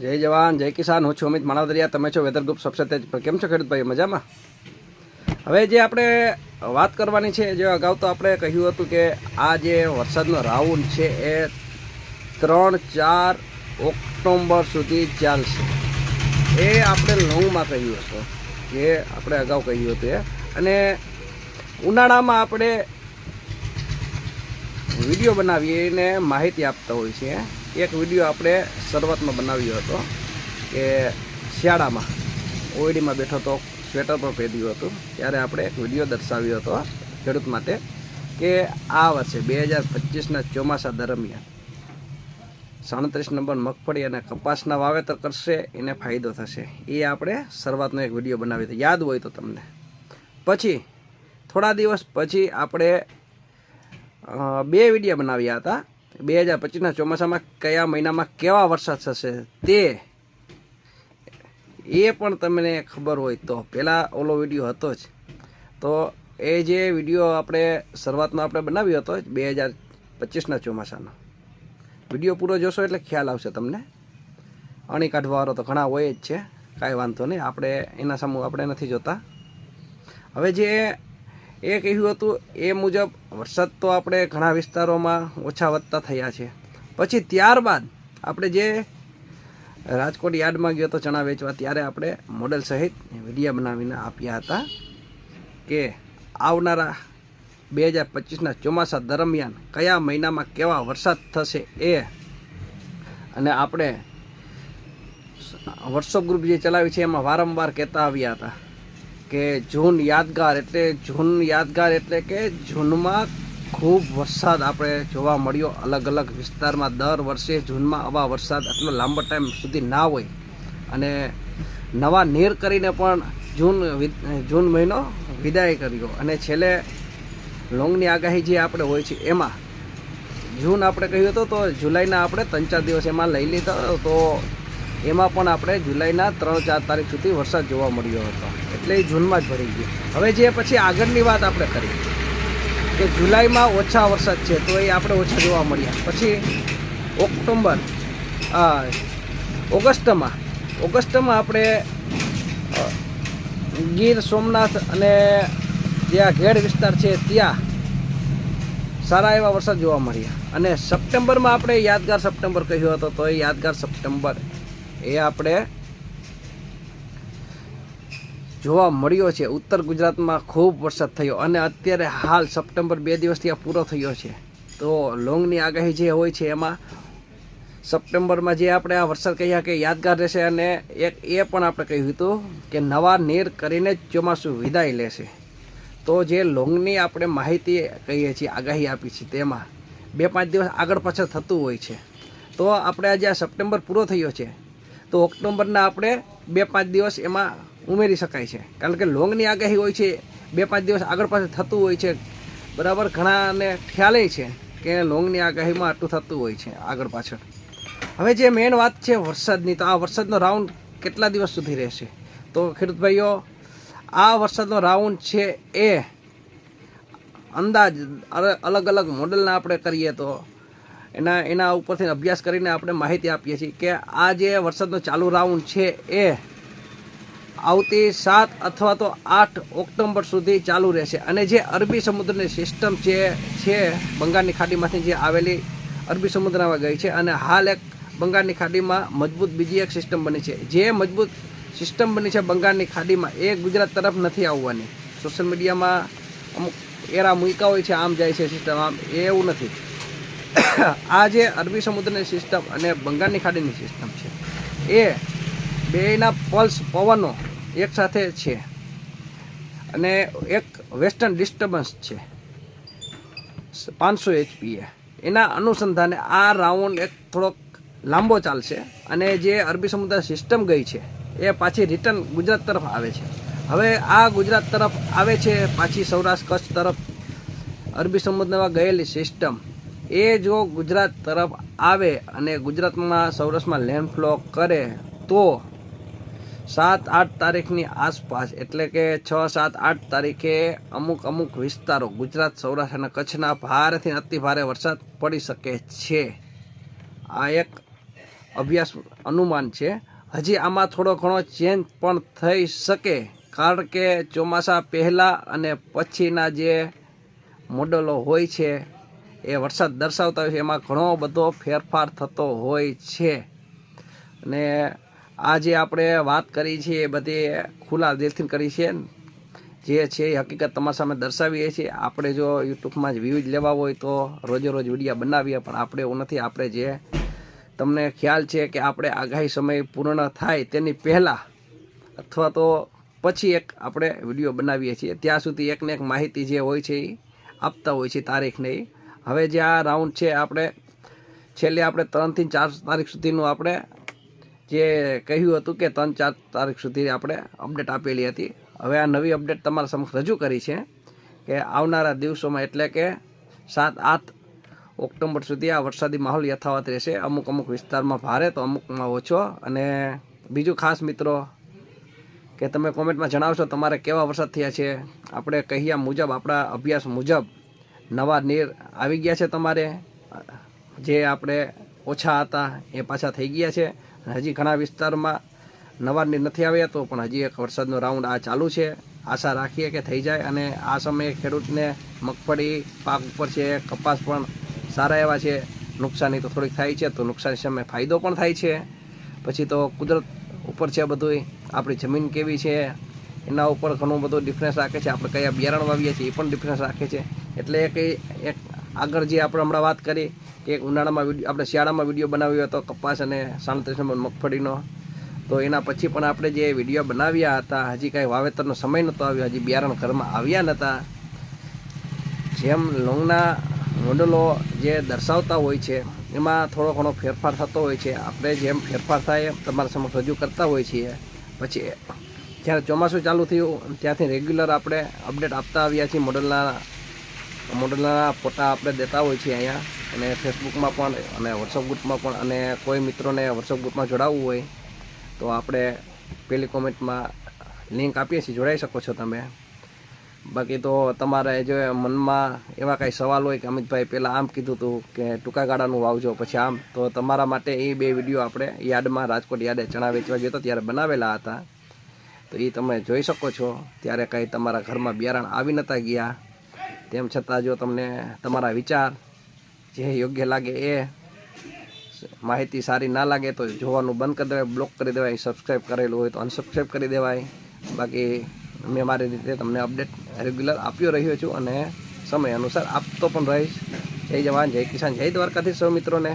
જય જવાન, જય કિસાન. હું છું અમિત માણાવદરિયા. તમે છો વેધર ગ્રુપ સબસે તેજ પર. કેમ છો ખેડૂત ભાઈ મજામાં? હવે જે આપણે વાત કરવાની છે, જે અગાઉ તો આપણે કહ્યું હતું કે આ જે વરસાદનો રાઉન્ડ છે, એ ત્રણ ચાર ઓક્ટોબર સુધી ચાલશે. એ આપણે લોંગમાં કહ્યું હતું જે આપણે અગાઉ કહ્યું હતું એ. અને ઉનાળામાં આપણે વીડિયો બનાવીને માહિતી આપતા હોય છે એક વીડિયો આપણે શરૂઆતમાં બનાવ્યો હતો કે શિયાળામાં ઓયડીમાં બેઠો તો સ્વેટર પણ પહેર્યું હતું. ત્યારે આપણે એક વીડિયો દર્શાવ્યો હતો ખેડૂત માટે કે આ વર્ષે બે હજાર પચીસના ચોમાસા દરમિયાન સાડત્રીસ નંબર મગફળી અને કપાસના વાવેતર કરશે, એને ફાયદો થશે. એ આપણે શરૂઆતનો એક વીડિયો બનાવ્યો હતો. યાદ હોય તો તમને. પછી, થોડા દિવસ પછી આપણે બે વીડિયો બનાવ્યા હતા. બે હજાર પચીસના ચોમાસામાં કયા મહિનામાં કેવા વરસાદ થશે તે એ પણ તમને ખબર હોય તો. પહેલાં ઓલો વીડિયો હતો જ. તો એ જે વીડિયો આપણે શરૂઆતમાં આપણે બનાવ્યો હતો બે હજાર પચીસના ચોમાસાનો. વીડિયો પૂરો જોશો એટલે ખ્યાલ આવશે તમને. અણી કાઢવાવાળો તો ઘણા હોય જ છે. કાંઈ વાંધો નહીં. આપણે એના સામું આપણે નથી જોતા. હવે જે એ કહ્યું હતું, એ મુજબ વરસાદ તો આપણે ઘણા વિસ્તારોમાં ઓછા વધતા થયા છે. પછી ત્યારબાદ આપણે જે રાજકોટ યાર્ડમાં ગયો તો ચણા વેચવા, ત્યારે આપણે મોડલ સહિત વિડીયા બનાવીને આપ્યા હતા કે આવનારા બે હજાર પચીસના ચોમાસા દરમિયાન કયા મહિનામાં કેવા વરસાદ થશે એ અને આપણે વોટ્સઅપ ગ્રુપ જે ચલાવી છે, એમાં વારંવાર કહેતા આવ્યા હતા. કે જૂન યાદગાર એટલે જૂન યાદગાર એટલે કે જૂનમાં ખૂબ વરસાદ આપણે જોવા મળ્યો. અલગ અલગ વિસ્તારમાં દર વર્ષે જૂનમાં આવા વરસાદ આટલો લાંબો ટાઈમ સુધી ના હોય. અને નવા નીર કરીને પણ જૂન જૂન મહિનો વિદાય કર્યો. અને છેલ્લે લોંગની આગાહી જે આપણે હોય છે એમાં, જૂન આપણે કહ્યું હતું તો જુલાઈના આપણે ત્રણ ચાર દિવસ એમાં લઈ લીધા. તો એમાં પણ આપણે જુલાઈના ત્રણ ચાર તારીખ સુધી વરસાદ જોવા મળ્યો હતો. એટલે એ જૂનમાં જ ભરી ગયો. હવે જે પછી આગળની વાત આપણે કરી, કે જુલાઈમાં ઓછા વરસાદ છે, તો એ આપણે ઓછા જોવા મળ્યા. પછી ઓક્ટોબર ઓગસ્ટમાં ઓગસ્ટમાં આપણે ગીર સોમનાથ અને જે આ ઘેડ વિસ્તાર છે, ત્યાં સારા એવા વરસાદ જોવા મળ્યા. અને સપ્ટેમ્બરમાં આપણે યાદગાર સપ્ટેમ્બર કહ્યો હતો, તો એ યાદગાર સપ્ટેમ્બર એ આપણે જોવા મળ્યો છે. ઉત્તર ગુજરાતમાં ખૂબ વરસાદ થયો અને અત્યારે હાલ સપ્ટેમ્બર બે દિવસથી આ પૂરો થયો છે. તો લોંગની આગાહી જે હોય છે એમાં સપ્ટેમ્બરમાં જે આપણે આ વરસાદ કહ્યા કે યાદગાર રહેશે અને એક એ પણ આપણે કહ્યું હતું કે નવા નીર કરીને જ ચોમાસું વિદાય લેશે. તો જે લોંગની આપણે માહિતી કહીએ છીએ, આગાહી આપી છે તેમાં બે પાંચ દિવસ આગળ પાછળ થતું હોય છે. તો આપણે આજે આ સપ્ટેમ્બર પૂરો થયો છે. તો ઓક્ટોબરના આપણે બે પાંચ દિવસ એમાં ઉમેરી શકાય છે. કારણ કે લોંગની આગાહી હોય છે, બે પાંચ દિવસ આગળ પાછળ થતું હોય છે. બરાબર, ઘણાને ખ્યાલે છે કે લોંગની આગાહીમાં આટલું થતું હોય છે, આગળ પાછળ. હવે જે મેઇન વાત છે વરસાદની, તો આ વરસાદનો રાઉન્ડ કેટલા દિવસ સુધી રહેશે? તો ખેડૂત આ વરસાદનો રાઉન્ડ છે એ અંદાજ અલગ અલગ મોડલના આપણે કરીએ તો એના એના ઉપરથી અભ્યાસ કરીને આપણે માહિતી આપીએ છીએ કે આ જે વરસાદનો ચાલુ રાઉન્ડ છે એ આવતી સાત અથવા તો આઠ ઓક્ટોબર સુધી ચાલુ રહેશે. અને જે અરબી સમુદ્રની સિસ્ટમ જે છે બંગાળની ખાડીમાંથી જે આવેલી અરબી સમુદ્રમાં ગઈ છે અને હાલ એક બંગાળની ખાડીમાં મજબૂત બીજી એક સિસ્ટમ બની છે. જે મજબૂત સિસ્ટમ બની છે બંગાળની ખાડીમાં, એ ગુજરાત તરફ નથી આવવાની. સોશિયલ મીડિયામાં અમુક એરા મૂકા હોય છે, આમ જાય છે સિસ્ટમ, આમ એવું નથી. આ જે અરબી સમુદ્રની સિસ્ટમ અને બંગાળની ખાડીની સિસ્ટમ છે, એ બેના પલ્સ પવનો એકસાથે છે અને એક વેસ્ટર્ન ડિસ્ટર્બન્સ છે, પાંચસો એચપીએ એના અનુસંધાને આ રાઉન્ડ એક થોડોક લાંબો ચાલશે અને જે અરબી સમુદ્ર સિસ્ટમ ગઈ છે, એ પાછી રિટર્ન ગુજરાત તરફ આવે છે. હવે આ ગુજરાત તરફ આવે છે પાછી સૌરાષ્ટ્ર કચ્છ તરફ અરબી સમુદ્રમાં ગયેલી સિસ્ટમ એ જો ગુજરાત તરફ આવે અને ગુજરાતમાં સૌરાષ્ટ્રમાં લેન્ડફ્લો કરે, તો સાત આઠ તારીખની આસપાસ, એટલે કે છ, સાત આઠ તારીખે અમુક અમુક વિસ્તારો, ગુજરાત, સૌરાષ્ટ્ર અને કચ્છના ભારેથી અતિ ભારે વરસાદ પડી શકે છે. આ એક અભ્યાસ અનુમાન છે. હજી આમાં થોડો ઘણો ચેન્જ પણ થઈ શકે, કારણ કે ચોમાસા પહેલાં અને પછીના જે મોડલો હોય છે એ વરસાદ દર્શાવતા હોય છે. એમાં ઘણો બધો ફેરફાર થતો હોય છે. અને આ જે આપણે વાત કરી છે એ બધી ખુલ્લા દિલથી કરી છે. જે છે એ હકીકત તમારા સામે દર્શાવીએ છીએ. આપણે જો યુટ્યુબમાં જ વ્યૂઝ લેવા હોય તો રોજે રોજ વિડીયા બનાવીએ, પણ આપણે એવું નથી. આપણે જે તમને ખ્યાલ છે કે આપણે આગાહી સમય પૂર્ણ થાય તેની પહેલાં અથવા તો પછી એક આપણે વીડિયો બનાવીએ છીએ. ત્યાં સુધી એકને એક માહિતી જે હોય છે એ આપતા હોય છે, તારીખને ઈ. હવે જે આ રાઉન્ડ છે આપણે, છેલ્લે આપણે ત્રણથી ચાર તારીખ સુધીનું આપણે જે કહ્યું હતું કે ત્રણ ચાર તારીખ સુધી આપણે અપડેટ આપેલી હતી. હવે આ નવી અપડેટ તમારા સમક્ષ રજૂ કરી છે કે આવનારા દિવસોમાં એટલે કે સાત આઠ ઓક્ટોબર સુધી આ વરસાદી માહોલ યથાવત રહેશે. અમુક અમુક વિસ્તારમાં ભારે તો અમુકમાં ઓછો. અને બીજું ખાસ મિત્રો, કે તમે કોમેન્ટમાં જણાવશો તમારે કેવા વરસાદ થયા છે. આપણે કહ્યા મુજબ, આપણા અભ્યાસ મુજબ નવા નીર આવી ગયા છે તમારે. જે આપણે ઓછા હતા એ પાછા થઈ ગયા છે. હજી ઘણા વિસ્તારમાં નવા નીર નથી આવ્યા તો પણ હજી એક વરસાદનો રાઉન્ડ આ ચાલુ છે. આશા રાખીએ કે થઈ જાય અને આ સમયે ખેડૂતને મગફળી, પાક ઉપર છે, કપાસ પણ સારા એવા છે. નુકસાની તો થોડીક થાય છે તો નુકસાની સામે ફાયદો પણ થાય છે. પછી તો કુદરત ઉપર છે બધુંય. આપણી જમીન કેવી છે? એના ઉપર ઘણું બધું ડિફરન્સ રાખે છે. આપણે કયા બિયારણ વાવીએ છીએ એ પણ ડિફરન્સ રાખે છે. એટલે એક એક આગળ જે આપણે હમણાં વાત કરી કે ઉનાળામાં વીડિયો આપણે શિયાળામાં વીડિયો બનાવ્યો હતો, કપાસ અને સાડત્રીસ નંબર મગફળીનો. તો એના પછી પણ આપણે જે વીડિયો બનાવ્યા હતા, હજી કાંઈ વાવેતરનો સમય નહોતો આવ્યો, હજી બિયારણ ઘરમાં આવ્યા નહોતા જેમ લોંગના મોડલો જે દર્શાવતા હોય છે, એમાં થોડો ઘણો ફેરફાર થતો હોય છે. આપણે જેમ ફેરફાર થાય તમારા સમક્ષ રજૂ કરતા હોઈએ છીએ. પછી જ્યારે ચોમાસું ચાલુ થયું, ત્યાંથી રેગ્યુલર આપણે અપડેટ આપતા આવ્યા છીએ મોડલના મોડલના ફોટા આપણે દેતા હોય છીએ અહીંયા. અને ફેસબુકમાં પણ, અને વોટ્સઅપ ગ્રુપમાં પણ, અને કોઈ મિત્રોને વોટ્સઅપ ગ્રુપમાં જોડાવવું હોય, તો આપણે પેલી કોમેન્ટમાં લિંક આપીએ છીએ. જોડાઈ શકો છો તમે. બાકી તો તમારે જો મનમાં એવા કાંઈ સવાલ હોય કે અમિતભાઈ પહેલાં આમ કીધું હતું કે ટૂંકા ગાળાનું વાવજો પછી આમ, તો તમારા માટે એ બે વીડિયો આપણે યાર્ડમાં રાજકોટ યાર્ડે ચણા વેચવા ગયો ત્યારે બનાવેલા હતા. તો એ તમે જોઈ શકો છો. ત્યારે કંઈ તમારા ઘરમાં બિયારણ આવી નતા ગયા. તેમ છતાં જો તમને તમારા વિચાર જે યોગ્ય લાગે એ માહિતી સારી ના લાગે તો જોવાનું બંધ કરી દેવાય બ્લોક કરી દેવાય સબસ્ક્રાઈબ કરેલું હોય તો અનસબસ્ક્રાઈબ કરી દેવાય. બાકી મેં મારી રીતે તમને અપડેટ રેગ્યુલર આપ્યો રહ્યો છું અને સમય અનુસાર આપતો પણ રહીશ. જય જવાન, જય કિસાન, જય દ્વારકાથી સૌ મિત્રોને.